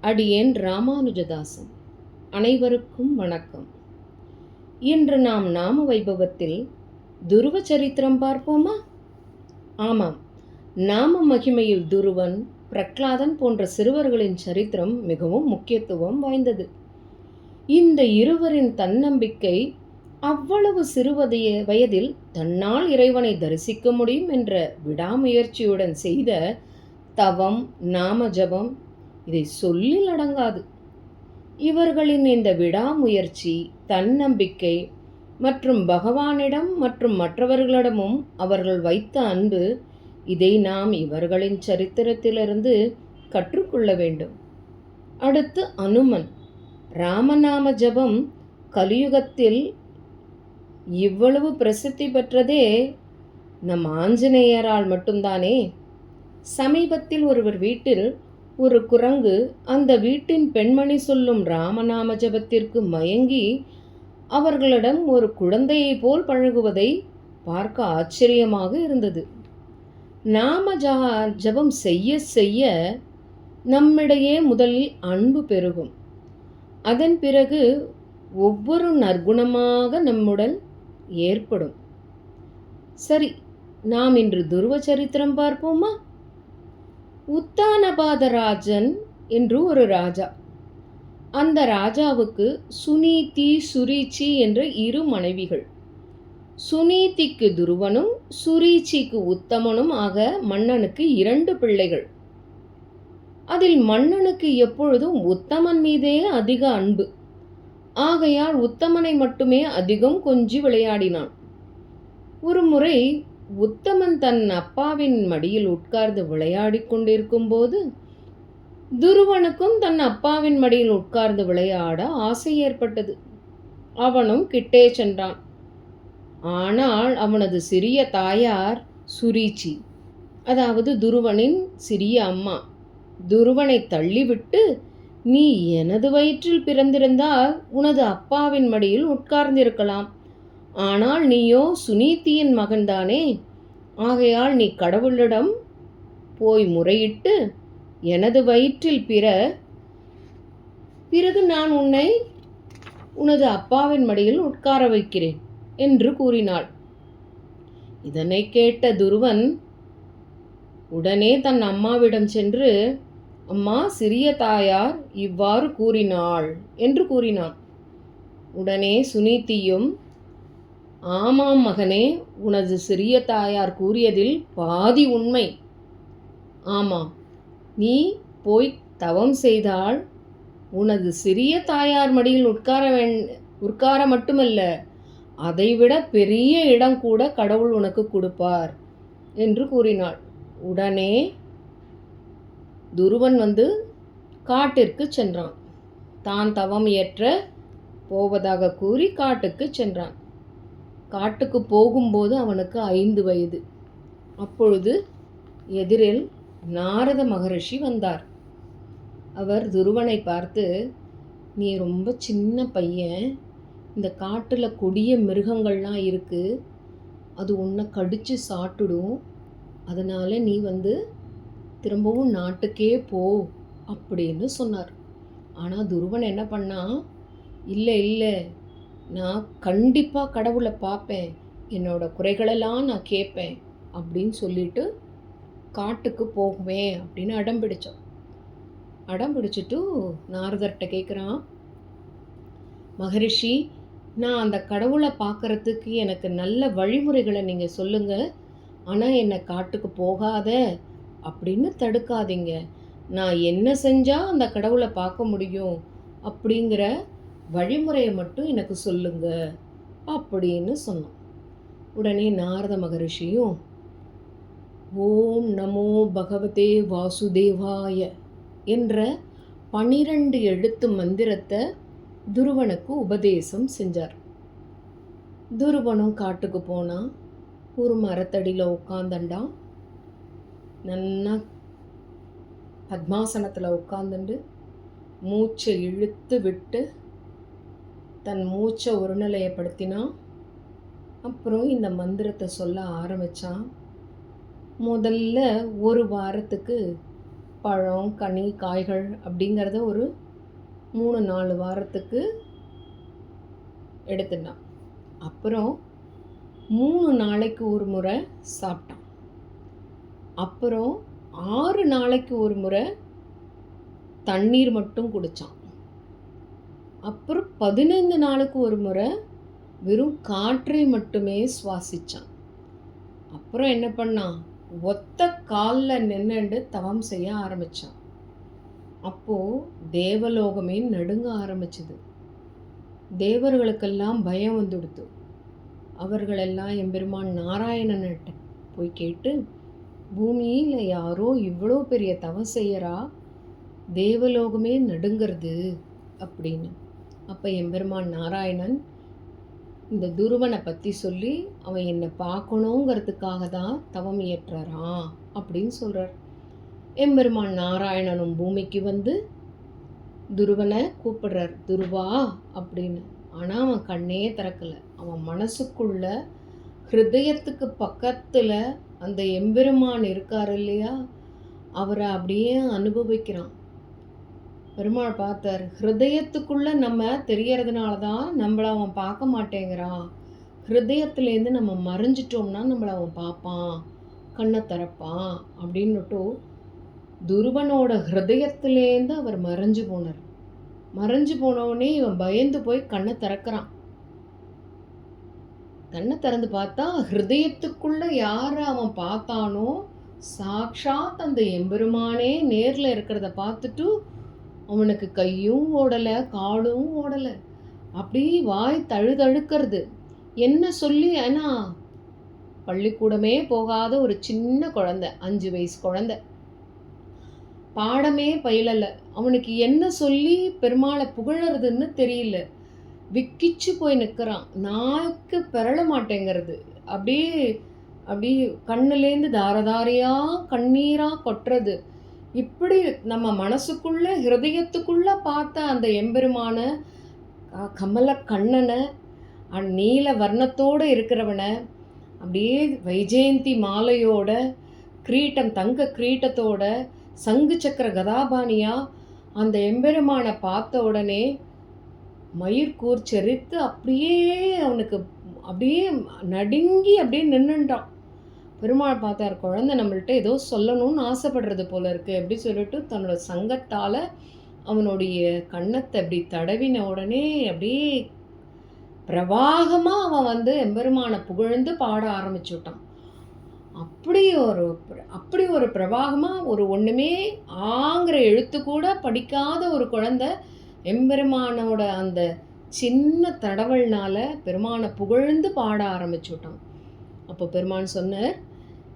அடியேன் ராமானுஜதாசன். அனைவருக்கும் வணக்கம். இன்று நாம் நாம வைபவத்தில் துருவ சரித்திரம் பார்ப்போமா? ஆமாம். நாம மகிமையில் துருவன் பிரக்லாதன் போன்ற சிறுவர்களின் சரித்திரம் மிகவும் முக்கியத்துவம் வாய்ந்தது. இந்த இருவரின் தன்னம்பிக்கை அவ்வளவு சிறுவதைய வயதில் தன்னால் இறைவனை தரிசிக்க முடியும் என்ற விடாமுயற்சியுடன் செய்த தவம் நாம ஜபம் இதை சொல்லில் அடங்காது. இவர்களின் இந்த விடாமுயற்சி தன்னம்பிக்கை மற்றும் பகவானிடம் மற்றும் மற்றவர்களிடமும் அவர்கள் வைத்த அன்பு இதை நாம் இவர்களின் சரித்திரத்திலிருந்து கற்றுக்கொள்ள வேண்டும். அடுத்து அனுமன். ராமநாம ஜபம் கலியுகத்தில் இவ்வளவு பிரசித்தி பெற்றதே நம் ஆஞ்சநேயரால் மட்டும்தானே? சமீபத்தில் ஒருவர் வீட்டில் ஒரு குரங்கு அந்த வீட்டின் பெண்மணி சொல்லும் ராமநாம ஜபத்திற்கு மயங்கி அவர்களிடம் ஒரு குழந்தையைப் போல் பழகுவதை பார்க்க ஆச்சரியமாக இருந்தது. நாம ஜா ஜபம் செய்ய செய்ய நம்மிடையே முதலில் அன்பு பெருகும். அதன் பிறகு ஒவ்வொரு நற்குணமாக நம்முடன் ஏற்படும். சரி நாம் இன்று துருவ சரித்திரம் பார்ப்போமா? உத்தானபாதராஜன் என்று ஒரு ராஜா. அந்த ராஜாவுக்கு சுனீதி சுரீச்சி என்ற இரு மனைவிகள். சுனீதிக்கு துருவனும் சுரீச்சிக்கு உத்தமனும் ஆக மன்னனுக்கு இரண்டு பிள்ளைகள். அதில் மன்னனுக்கு எப்பொழுதும் உத்தமன் மீதே அதிக அன்பு. ஆகையால் உத்தமனை மட்டுமே அதிகம் கொஞ்சி விளையாடினான். ஒரு முறை உத்தமன் தன் அப்பாவின் மடியில் உட்கார்ந்து விளையாடி கொண்டிருக்கும் போது துருவனுக்கும் தன் அப்பாவின் மடியில் உட்கார்ந்து விளையாட ஆசை ஏற்பட்டது. அவனும் கிட்டே சென்றான். ஆனால் அவனது சிறிய தாயார் சுரீச்சி அதாவது துருவனின் சிறிய அம்மா துருவனை தள்ளிவிட்டு நீ எனது வயிற்றில் பிறந்திருந்தால் உனது அப்பாவின் மடியில் உட்கார்ந்திருக்கலாம். ஆனால் நீயோ சுனீத்தியின் மகன்தானே? ஆகையால் நீ கடவுளிடம் போய் முறையிட்டு எனது வயிற்றில் பிற பிறகு நான் உன்னை உனது அப்பாவின் மடியில் உட்கார வைக்கிறேன் என்று கூறினாள். இதனை கேட்ட துருவன் உடனே தன் அம்மாவிடம் சென்று அம்மா சிறிய தாயார் இவ்வாறு கூறினாள் என்று கூறினான். உடனே சுனீத்தியும் ஆமாம் மகனே உனது சிறிய தாயார் கூறியதில் பாதி உண்மை. ஆமாம் நீ போய் தவம் செய்தால் உனது சிறிய தாயார் மடியில் உட்கார வேண் உட்கார மட்டுமல்ல அதைவிட பெரிய இடம் கூட கடவுள் உனக்கு கொடுப்பார் என்று கூறினாள். உடனே துருவன் வந்து காட்டிற்கு சென்றான். தான் தவம் இயற்ற போவதாக கூறி காட்டுக்கு சென்றான். காட்டுக்கு போகும்போது அவனுக்கு ஐந்து வயது. அப்பொழுது எதிரில் நாரத மகரிஷி வந்தார். அவர் துருவனை பார்த்து நீ ரொம்ப சின்ன பையன். இந்த காட்டில் கொடிய மிருகங்கள்லாம் இருக்குது அது உன்னை கடித்து சாப்பிட்டுடும் அதனால் நீ வந்து திரும்பவும் நாட்டுக்கே போ அப்படின்னு சொன்னார். ஆனால் துருவன் என்ன பண்ணால் இல்லை இல்லை. நான் கண்டிப்பாக கடவுளை பார்ப்பேன். என்னோடய குறைகளெல்லாம் நான் கேட்பேன். அப்படின்னு சொல்லிட்டு காட்டுக்கு போகுவேன் அப்படின்னு அடம் பிடிச்சான் அடம் பிடிச்சிட்டு நாரதர்கிட்ட கேட்குறான் மகரிஷி நான் அந்த கடவுளை பார்க்கறதுக்கு எனக்கு நல்ல வழிமுறைகளை நீங்கள் சொல்லுங்கள் ஆனால் என்னை காட்டுக்கு போகாத அப்படின்னு தடுக்காதீங்க. நான் என்ன செஞ்சால் அந்த கடவுளை பார்க்க முடியும்? அப்படிங்கிற வழிமுறையை மட்டும் எனக்கு சொல்லுங்க அப்படின்னு சொன்னான். உடனே நாரத மகரிஷியும் ஓம் நமோ பகவதே வாசுதேவாய என்ற பனிரெண்டு எழுத்து மந்திரத்தை துருவனுக்கு உபதேசம் செஞ்சார். துருவனும் காட்டுக்கு போனான். ஒரு மரத்தடியில் உட்காந்தண்டான் நன்னா பத்மாசனத்தில் உட்காந்துண்டு மூச்சை இழுத்து விட்டு தன் மூச்சை ஒருநிலையப்படுத்தினான் அப்புறம் இந்த மந்திரத்தை சொல்ல ஆரம்பித்தான் முதல்ல ஒரு வாரத்துக்கு பழம் கனி காய்கள் அப்படிங்கிறத ஒரு மூணு நாலு வாரத்துக்கு எடுத்துட்டான். அப்புறம் மூணு நாளைக்கு ஒரு முறை சாப்பிட்டான். அப்புறம் ஆறு நாளைக்கு ஒரு முறை தண்ணீர் மட்டும் குடித்தான் அப்புறம் பதினைந்து நாளுக்கு ஒரு முறை வெறும் காற்றை மட்டுமே சுவாசித்தான் அப்புறம் என்ன பண்ணான்? ஒத்த காலில் நின்று தவம் செய்ய ஆரம்பித்தான் அப்போது தேவலோகமே நடுங்க ஆரம்பிச்சது. தேவர்களுக்கெல்லாம் பயம் வந்துடுத்து. அவர்களெல்லாம் எம்பெருமான் நாராயணன்கிட்ட போய் கேட்டு பூமியில் யாரோ இவ்வளோ பெரிய தவம் செய்யறா? தேவலோகமே நடுங்கிறது அப்படின்னு. அப்போ எம்பெருமான் நாராயணன் இந்த துருவனை பற்றி சொல்லி அவன் என்னை பார்க்கணுங்கிறதுக்காக தான் தவம் இயற்றுறான் அப்படின்னு சொல்கிறார் எம்பெருமான் நாராயணனும் பூமிக்கு வந்து துருவனை கூப்பிடுறார். துருவா அப்படின்னு. ஆனால் அவன் கண்ணே திறக்கலை. அவன் மனசுக்குள்ள ஹிருதயத்துக்கு பக்கத்தில் அந்த எம்பெருமான் இருக்கார் இல்லையா? அவரை அப்படியே அனுபவிக்கிறான். பெருமாள் பார்த்தார். ஹிருதயத்துக்குள்ள நம்ம தெரியறதுனால தான் நம்மளை அவன் பார்க்க மாட்டேங்கிறான். ஹிருதயத்துலேருந்து நம்ம மறைஞ்சிட்டோம்னா நம்மளை அவன் பார்ப்பான். கண்ணை திறப்பான். அப்படின்னுட்டு துருவனோட ஹிருதயத்துலேருந்து அவர் மறைஞ்சு போனார். மறைஞ்சு போனவுடனே இவன் பயந்து போய் கண்ணை திறக்கிறான். கண்ணை திறந்து பார்த்தா ஹிருதயத்துக்குள்ள யாரை அவன் பார்த்தானோ சாக்ஷாத் அந்த எம்பெருமானே நேரில் இருக்கிறத பார்த்துட்டு அவனுக்கு கையும் ஓடலை காலும் ஓடலை. அப்படி வாய் தழுதழுக்கிறது என்ன சொல்லி ஏன்னா பள்ளிக்கூடமே போகாத ஒரு சின்ன குழந்தை அஞ்சு வயசு குழந்தை. பாடமே பயிலலை. அவனுக்கு என்ன சொல்லி பெருமாளை புகழறதுன்னு தெரியல. விக்கிச்சு போய் நிற்கிறான் நாக்கு பெறல மாட்டேங்கிறது. அப்படியே அப்படியே கண்ணுலேருந்து தாரதாரியாக கண்ணீராக கொட்டுறது. இப்படி நம்ம மனசுக்குள்ள ஹிருதயத்துக்குள்ள பார்த்த அந்த எம்பெருமான கமல கண்ணனை நீல வர்ணத்தோடு இருக்கிறவனை அப்படியே வைஜெயந்தி மாலையோட கிரீட்டம் தங்க கிரீட்டத்தோட சங்கு சக்கர கதாபாணியா அந்த எம்பெருமானை பார்த்த உடனே மயிர்கூர் செரித்து அப்படியே அவனுக்கு அப்படியே நடுங்கி அப்படியே நின்றுட்டான் பெருமாள் பார்த்தார் குழந்தை நம்மள்கிட்ட ஏதோ சொல்லணும்னு ஆசைப்படுறது போல இருக்கு அப்படி சொல்லிட்டு தன்னோட சங்கத்தால் அவனுடைய கன்னத்தை அப்படி தடவின உடனே அப்படியே பிரவாகமாக அவன் வந்து எம்பெருமானை புகழ்ந்து பாட ஆரம்பிச்சு விட்டான் அப்படி ஒரு அப்படி ஒரு பிரவாகமாக ஒரு ஒன்றுமே ஆங்கிற எழுத்து கூட படிக்காத ஒரு குழந்தை எம்பெருமானோட அந்த சின்ன தடவல்னால பெருமானை புகழ்ந்து பாட ஆரம்பிச்சு விட்டான் அப்போ பெருமான் சொன்னார்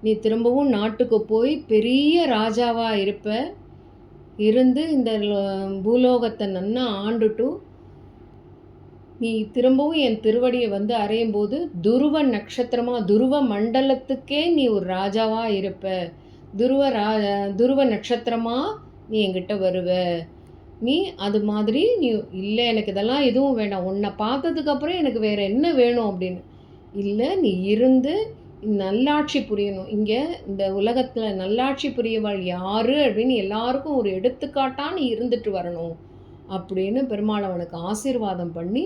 நீ திரும்பவும் நாட்டுக்கு போய் பெரிய ராஜாவாக இருப்ப. இருந்து இந்த பூலோகத்தை நன்னா ஆண்டுட்டு நீ திரும்பவும் என் திருவடியை வந்து அறையும் போது துருவ நட்சத்திரமா துருவ மண்டலத்துக்கே நீ ஒரு ராஜாவாக இருப்ப. துருவ ரா துருவ நட்சத்திரமா நீ என்கிட்ட வருவ. நீ அது மாதிரி நீ இல்லை எனக்கு இதெல்லாம் எதுவும் வேண்டாம். உன்னை பார்த்ததுக்கப்புறம் எனக்கு வேற என்ன வேணும் அப்படின்னு. இல்லை நீ இருந்து நல்லாட்சி புரியணும். இங்கே இந்த உலகத்தில் நல்லாட்சி புரியவள் யார் அப்படின்னு எல்லாருக்கும் ஒரு எடுத்துக்காட்டா நீ இருந்துட்டு வரணும் அப்படின்னு பெருமாள் அவனுக்கு ஆசீர்வாதம் பண்ணி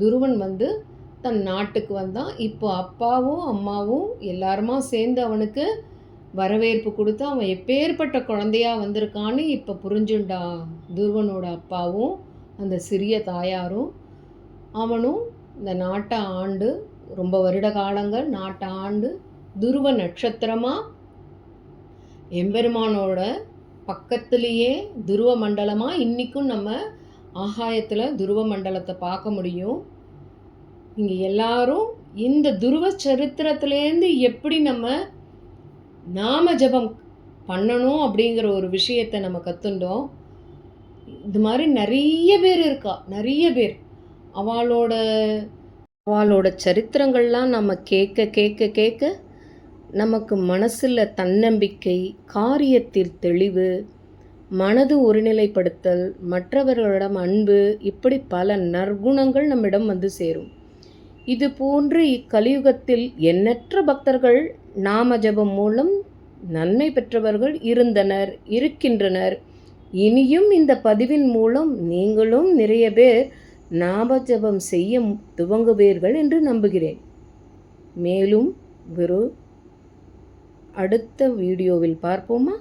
துருவன் வந்து தன் நாட்டுக்கு வந்தான். இப்போ அப்பாவும் அம்மாவும் எல்லாருமா சேர்ந்து அவனுக்கு வரவேற்பு கொடுத்து அவன் எப்பேற்பட்ட குழந்தையாக வந்திருக்கான்னு இப்போ புரிஞ்சுண்டா துருவனோட அப்பாவும் அந்த சிறிய தாயாரும். அவனும் இந்த நாட்டை ஆண்டு ரொம்ப வருட காலங்கள் நாட்டாண்டு துருவ நட்சத்திரமாக எம்பெருமானோட பக்கத்துலேயே துருவ மண்டலமாக இன்றைக்கும் நம்ம ஆகாயத்தில் துருவ மண்டலத்தை பார்க்க முடியும். இங்கே எல்லாரும் இந்த துருவ சரித்திரத்துலேருந்து எப்படி நம்ம நாம ஜபம் பண்ணணும் அப்படிங்கிற ஒரு விஷயத்தை நம்ம கற்றுண்டோம் இது மாதிரி நிறைய பேர் இருக்கா? நிறைய பேர். அவளோட அவளோட சரித்திரங்கள்லாம் நம்ம கேட்க கேட்க கேட்க நமக்கு மனசில் தன்னம்பிக்கை காரியத்தில் தெளிவு மனது ஒருநிலைப்படுத்தல் மற்றவர்களிடம் அன்பு இப்படி பல நற்குணங்கள் நம்மிடம் வந்து சேரும். இது போன்று இக்கலியுகத்தில் எண்ணற்ற பக்தர்கள் நாம ஜபம் மூலம் நன்மை பெற்றவர்கள் இருந்தனர் இருக்கின்றனர். இனியும் இந்த பதிவின் மூலம் நீங்களும் நிறைய பேர் நாமஜபம் செய்ய துவங்குவீர்கள் என்று நம்புகிறேன். மேலும் ஒரு அடுத்த வீடியோவில் பார்ப்போமா?